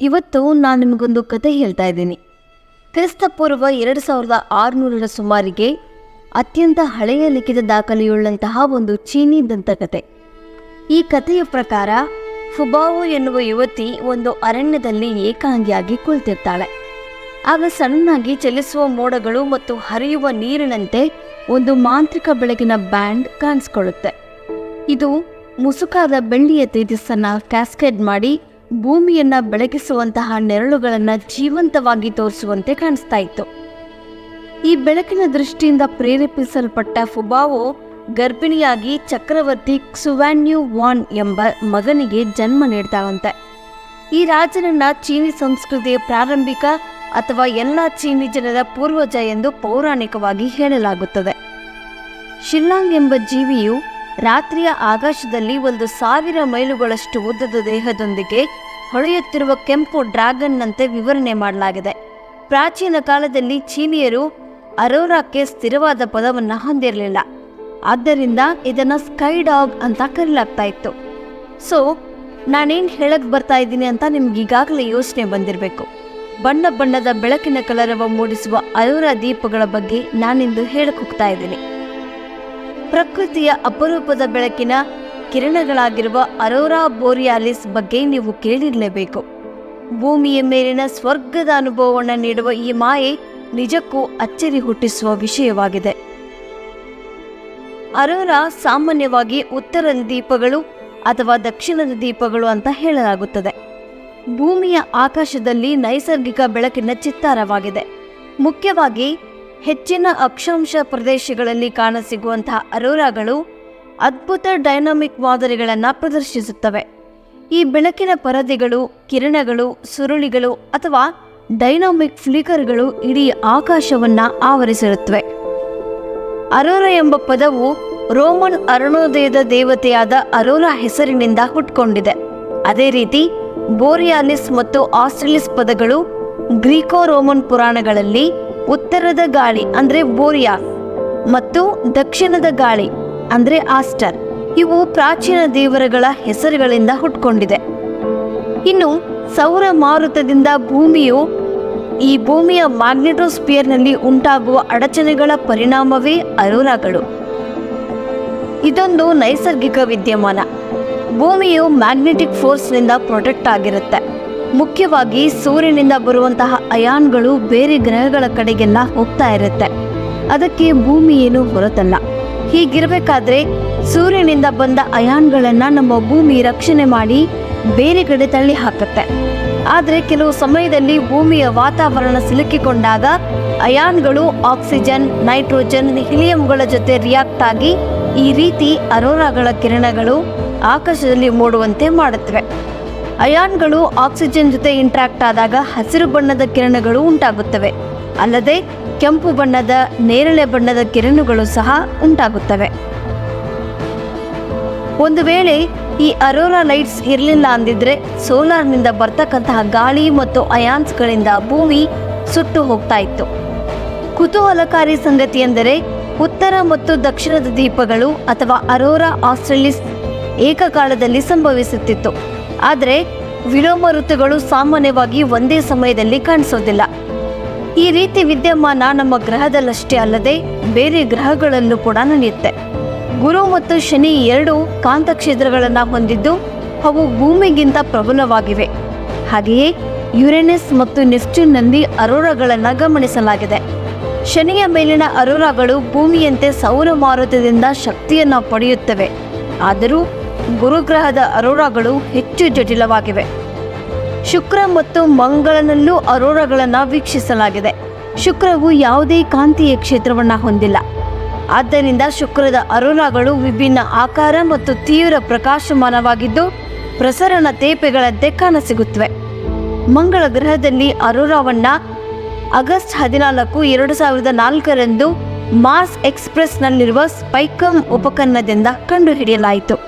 ಇವತ್ತು ನಾನು ನಿಮಗೊಂದು ಕತೆ ಹೇಳ್ತಾ ಇದ್ದೀನಿ. ಕ್ರಿಸ್ತಪೂರ್ವ ಎರಡು ಸಾವಿರದ ಆರುನೂರರ ಸುಮಾರಿಗೆ ಅತ್ಯಂತ ಹಳೆಯ ಲಿಖಿತ ದಾಖಲೆಯುಳ್ಳಂತಹ ಒಂದು ಚೀನಿ ದಂತಕತೆ ಈ ಕಥೆಯ ಪ್ರಕಾರ, ಫುಬಾವು ಎನ್ನುವ ಯುವತಿ ಒಂದು ಅರಣ್ಯದಲ್ಲಿ ಏಕಾಂಗಿಯಾಗಿ ಕುಳಿತಿರ್ತಾಳೆ. ಆಗ ಸಣ್ಣಾಗಿ ಚಲಿಸುವ ಮೋಡಗಳು ಮತ್ತು ಹರಿಯುವ ನೀರಿನಂತೆ ಒಂದು ಮಾಂತ್ರಿಕ ಬೆಳಕಿನ ಬ್ಯಾಂಡ್ ಕಾಣಿಸ್ಕೊಳ್ಳುತ್ತೆ. ಇದು ಮುಸುಕಾದ ಬೆಳ್ಳಿಯ ತೇಜಸ್ಸನ್ನು ಕ್ಯಾಸ್ಕೇಡ್ ಮಾಡಿ ಭೂಮಿಯನ್ನ ಬೆಳಗಿಸುವಂತಹ ನೆರಳುಗಳನ್ನು ಜೀವಂತವಾಗಿ ತೋರಿಸುವಂತೆ ಕಾಣಿಸ್ತಾ ಇತ್ತು. ಈ ಬೆಳಕಿನ ದೃಷ್ಟಿಯಿಂದ ಪ್ರೇರೇಪಿಸಲ್ಪಟ್ಟ ಫುಬಾವೋ ಗರ್ಭಿಣಿಯಾಗಿ ಚಕ್ರವರ್ತಿ ಕ್ಸುವ್ಯಾನ್ಯೂ ವಾನ್ ಎಂಬ ಮಗನಿಗೆ ಜನ್ಮ ನೀಡ್ತಾವಂತೆ ಈ ರಾಜನನ್ನ ಚೀನಿ ಸಂಸ್ಕೃತಿಯ ಪ್ರಾರಂಭಿಕ ಅಥವಾ ಎಲ್ಲ ಚೀನಿ ಜನರ ಪೂರ್ವಜ ಎಂದು ಪೌರಾಣಿಕವಾಗಿ ಹೇಳಲಾಗುತ್ತದೆ. ಶಿಲ್ಲಾಂಗ್ ಎಂಬ ಜೀವಿಯು ರಾತ್ರಿಯ ಆಕಾಶದಲ್ಲಿ ಒಂದು ಸಾವಿರ ಮೈಲುಗಳಷ್ಟು ಉದ್ದದ ದೇಹದೊಂದಿಗೆ ಹೊಳೆಯುತ್ತಿರುವ ಕೆಂಪು ಡ್ರ್ಯಾಗನ್ನಂತೆ ವಿವರಣೆ ಮಾಡಲಾಗಿದೆ. ಪ್ರಾಚೀನ ಕಾಲದಲ್ಲಿ ಚೀನಿಯರು ಅರೋರಾಕ್ಕೆ ಸ್ಥಿರವಾದ ಪದವನ್ನು ಹೊಂದಿರಲಿಲ್ಲ. ಆದ್ದರಿಂದ ಇದನ್ನು ಸ್ಕೈ ಡಾಗ್ ಅಂತ ಕರೆಯಲಾಗ್ತಾ ಇತ್ತು. ಸೊ, ನಾನೇನು ಹೇಳಕ್ ಬರ್ತಾ ಇದ್ದೀನಿ ಅಂತ ನಿಮ್ಗೆ ಈಗಾಗಲೇ ಯೋಚನೆ ಬಂದಿರಬೇಕು. ಬಣ್ಣ ಬಣ್ಣದ ಬೆಳಕಿನ ಕಲರವ ಮೂಡಿಸುವ ಅರೋರಾ ದೀಪಗಳ ಬಗ್ಗೆ ನಾನಿಂದು ಹೇಳಕ್ಕೆ ಹೋಗ್ತಾ ಇದ್ದೀನಿ. ಪ್ರಕೃತಿಯ ಅಪರೂಪದ ಬೆಳಕಿನ ಕಿರಣಗಳಾಗಿರುವ ಅರೋರಾ ಬೋರಿಯಾಲಿಸ್ ಬಗ್ಗೆ ನೀವು ಕೇಳಿರಲೇಬೇಕು. ಭೂಮಿಯ ಮೇಲಿನ ಸ್ವರ್ಗದ ಅನುಭವವನ್ನು ನೀಡುವ ಈ ಮಾಯೆ ನಿಜಕ್ಕೂ ಅಚ್ಚರಿ ಹುಟ್ಟಿಸುವ ವಿಷಯವಾಗಿದೆ. ಅರೋರಾ ಸಾಮಾನ್ಯವಾಗಿ ಉತ್ತರ ದೀಪಗಳು ಅಥವಾ ದಕ್ಷಿಣದ ದೀಪಗಳು ಅಂತ ಹೇಳಲಾಗುತ್ತದೆ. ಭೂಮಿಯ ಆಕಾಶದಲ್ಲಿ ನೈಸರ್ಗಿಕ ಬೆಳಕಿನ ಚಿತ್ತಾರವಾಗಿದೆ. ಮುಖ್ಯವಾಗಿ ಹೆಚ್ಚಿನ ಅಕ್ಷಾಂಶ ಪ್ರದೇಶಗಳಲ್ಲಿ ಕಾಣಸಿಗುವಂತಹ ಅರೋರಾಗಳು ಅದ್ಭುತ ಡೈನಾಮಿಕ್ ಮಾದರಿಗಳನ್ನು ಪ್ರದರ್ಶಿಸುತ್ತವೆ. ಈ ಬೆಳಕಿನ ಪರದೆಗಳು, ಕಿರಣಗಳು, ಸುರುಳಿಗಳು ಅಥವಾ ಡೈನಾಮಿಕ್ ಫ್ಲಿಕರ್ಗಳು ಇಡೀ ಆಕಾಶವನ್ನು ಆವರಿಸಿರುತ್ತವೆ. ಅರೋರಾ ಎಂಬ ಪದವು ರೋಮನ್ ಅರುಣೋದಯದ ದೇವತೆಯಾದ ಅರೋರಾ ಹೆಸರಿನಿಂದ ಹುಟ್ಕೊಂಡಿದೆ. ಅದೇ ರೀತಿ ಬೋರಿಯಾಲಿಸ್ ಮತ್ತು ಆಸ್ಟ್ರೇಲಿಸ್ ಪದಗಳು ಗ್ರೀಕೋ ರೋಮನ್ ಪುರಾಣಗಳಲ್ಲಿ ಉತ್ತರದ ಗಾಳಿ ಅಂದ್ರೆ ಬೋರಿಯಾ ಮತ್ತು ದಕ್ಷಿಣದ ಗಾಳಿ ಅಂದ್ರೆ ಆಸ್ಟರ್. ಇವು ಪ್ರಾಚೀನ ದೇವರುಗಳ ಹೆಸರುಗಳಿಂದ ಹುಟ್ಕೊಂಡಿದೆ. ಇನ್ನು ಸೌರ ಮಾರುತದಿಂದ ಭೂಮಿಯು ಈ ಭೂಮಿಯ ಮ್ಯಾಗ್ನೆಟೋಸ್ಪಿಯರ್ನಲ್ಲಿ ಉಂಟಾಗುವ ಅಡಚಣೆಗಳ ಪರಿಣಾಮವೇ ಅರೋರಾಗಳು. ಇದೊಂದು ನೈಸರ್ಗಿಕ ವಿದ್ಯಮಾನ. ಭೂಮಿಯು ಮ್ಯಾಗ್ನೆಟಿಕ್ ಫೋರ್ಸ್ನಿಂದ ಪ್ರೊಟೆಕ್ಟ್ ಆಗಿರುತ್ತೆ. ಮುಖ್ಯವಾಗಿ ಸೂರ್ಯನಿಂದ ಬರುವಂತಹ ಅಯಾನ್ಗಳು ಬೇರೆ ಗ್ರಹಗಳ ಕಡೆಗೆಲ್ಲ ಹೋಗ್ತಾ ಇರುತ್ತೆ. ಅದಕ್ಕೆ ಭೂಮಿ ಏನು ಹೊರತಲ್ಲ. ಹೀಗಿರಬೇಕಾದ್ರೆ ಸೂರ್ಯನಿಂದ ಬಂದ ಅಯಾನ್ಗಳನ್ನ ನಮ್ಮ ಭೂಮಿ ರಕ್ಷಣೆ ಮಾಡಿ ಬೇರೆ ಕಡೆ ತಳ್ಳಿ ಹಾಕುತ್ತೆ. ಆದರೆ ಕೆಲವು ಸಮಯದಲ್ಲಿ ಭೂಮಿಯ ವಾತಾವರಣ ಸಿಲುಕಿಕೊಂಡಾಗ ಅಯಾನ್ಗಳು ಆಕ್ಸಿಜನ್, ನೈಟ್ರೋಜನ್, ಹಿಲಿಯಂಗಳ ಜೊತೆ ರಿಯಾಕ್ಟ್ ಆಗಿ ಈ ರೀತಿ ಅರೋರಾಗಳ ಕಿರಣಗಳು ಆಕಾಶದಲ್ಲಿ ಮೂಡುವಂತೆ ಮಾಡುತ್ತವೆ. ಅಯಾನ್ಗಳು ಆಕ್ಸಿಜನ್ ಜೊತೆ ಇಂಟ್ರಾಕ್ಟ್ ಆದಾಗ ಹಸಿರು ಬಣ್ಣದ ಕಿರಣಗಳು ಉಂಟಾಗುತ್ತವೆ. ಅಲ್ಲದೆ ಕೆಂಪು ಬಣ್ಣದ, ನೇರಳೆ ಬಣ್ಣದ ಕಿರಣಗಳು ಸಹ ಉಂಟಾಗುತ್ತವೆ. ಒಂದು ವೇಳೆ ಈ ಅರೋರಾ ಲೈಟ್ಸ್ ಇರಲಿಲ್ಲ ಅಂದಿದ್ರೆ ಸೋಲಾರ್ನಿಂದ ಬರ್ತಕ್ಕಂತಹ ಗಾಳಿ ಮತ್ತು ಅಯಾನ್ಸ್ಗಳಿಂದ ಭೂಮಿ ಸುಟ್ಟು ಹೋಗ್ತಾ ಇತ್ತು. ಕುತೂಹಲಕಾರಿ ಸಂಗತಿ ಎಂದರೆ ಉತ್ತರ ಮತ್ತು ದಕ್ಷಿಣದ ದ್ವೀಪಗಳು ಅಥವಾ ಅರೋರಾ ಆಸ್ಟ್ರೇಲಿಸ್ ಏಕಕಾಲದಲ್ಲಿ ಸಂಭವಿಸುತ್ತಿತ್ತು. ಆದರೆ ವಿಲೋಮ ಋತುಗಳು ಸಾಮಾನ್ಯವಾಗಿ ಒಂದೇ ಸಮಯದಲ್ಲಿ ಕಾಣಿಸೋದಿಲ್ಲ. ಈ ರೀತಿ ವಿದ್ಯಮಾನ ನಮ್ಮ ಗ್ರಹದಲ್ಲಷ್ಟೇ ಅಲ್ಲದೆ ಬೇರೆ ಗ್ರಹಗಳಲ್ಲೂ ಕೂಡ ನಡೆಯುತ್ತೆ. ಗುರು ಮತ್ತು ಶನಿ ಎರಡು ಕಾಂತ ಕ್ಷೇತ್ರಗಳನ್ನು ಹೊಂದಿದ್ದು ಅವು ಭೂಮಿಗಿಂತ ಪ್ರಬಲವಾಗಿವೆ. ಹಾಗೆಯೇ ಯುರೇನಸ್ ಮತ್ತು ನೆಪ್ಟ್ಯೂನ್ನಲ್ಲಿ ಅರೋರಾಗಳನ್ನು ಗಮನಿಸಲಾಗಿದೆ. ಶನಿಯ ಮೇಲಿನ ಅರೋರಾಗಳು ಭೂಮಿಯಂತೆ ಸೌರ ಮಾರುತದಿಂದ ಶಕ್ತಿಯನ್ನು ಪಡೆಯುತ್ತವೆ. ಆದರೂ ಗುರುಗ್ರಹದ ಅರೋರಾಗಳು ಹೆಚ್ಚು ಜಟಿಲವಾಗಿವೆ. ಶುಕ್ರ ಮತ್ತು ಮಂಗಳನಲ್ಲೂ ಅರೋರಾಗಳನ್ನು ವೀಕ್ಷಿಸಲಾಗಿದೆ. ಶುಕ್ರವು ಯಾವುದೇ ಕಾಂತೀಯ ಕ್ಷೇತ್ರವನ್ನು ಹೊಂದಿಲ್ಲ. ಆದ್ದರಿಂದ ಶುಕ್ರದ ಅರೋರಾಗಳು ವಿಭಿನ್ನ ಆಕಾರ ಮತ್ತು ತೀವ್ರ ಪ್ರಕಾಶಮಾನವಾಗಿದ್ದು, ಪ್ರಸರಣ ತೇಪೆಗಳಂತೆ ಕಾಣಸಿಗುತ್ತವೆ. ಮಂಗಳ ಗ್ರಹದಲ್ಲಿ ಅರೋರಾವನ್ನ ಆಗಸ್ಟ್ ಹದಿನಾಲ್ಕು, ಎರಡು ಸಾವಿರದ ನಾಲ್ಕರಂದು ಮಾರ್ಸ್ ಎಕ್ಸ್ಪ್ರೆಸ್ನಲ್ಲಿರುವ ಸ್ಪೈಕಮ್ ಉಪಕರಣದಿಂದ ಕಂಡುಹಿಡಿಯಲಾಯಿತು.